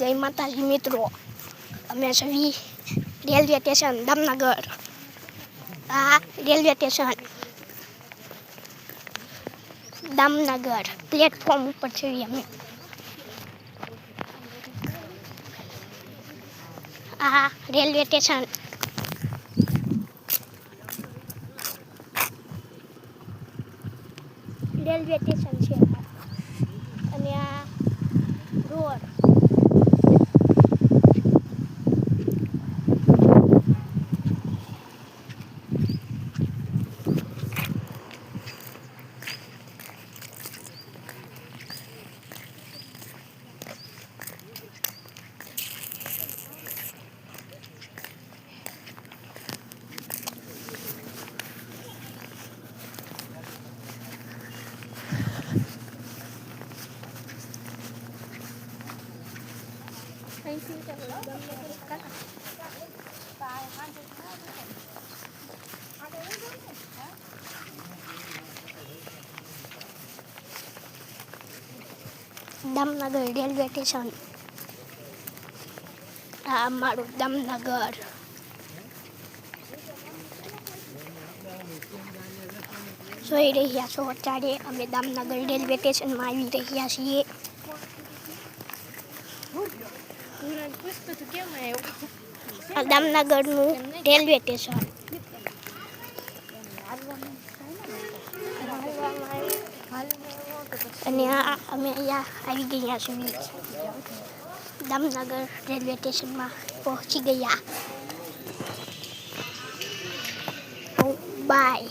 જય માતાજી મિત્રો. અમે છવી રેલવે સ્ટેશન, દામનગર. આ રેલવે સ્ટેશન. દામનગર. પ્લેટફોર્મ ઉપર છીએ અમે. આ રેલવે સ્ટેશન. રેલવે સ્ટેશન છે આ. અને આ રોડ દામનગર, રેલવે સ્ટેશન. આ અમારું દામનગર. જોઈ રહ્યા છો અત્યારે અમે દામનગર રેલવે સ્ટેશનમાં આવી રહ્યા છીએ. દામનગરનું રેલવે સ્ટેશન. અને અમે અહીંયા આવી ગયા છીએ. દામનગર રેલવે સ્ટેશનમાં પહોંચી ગયા. બાય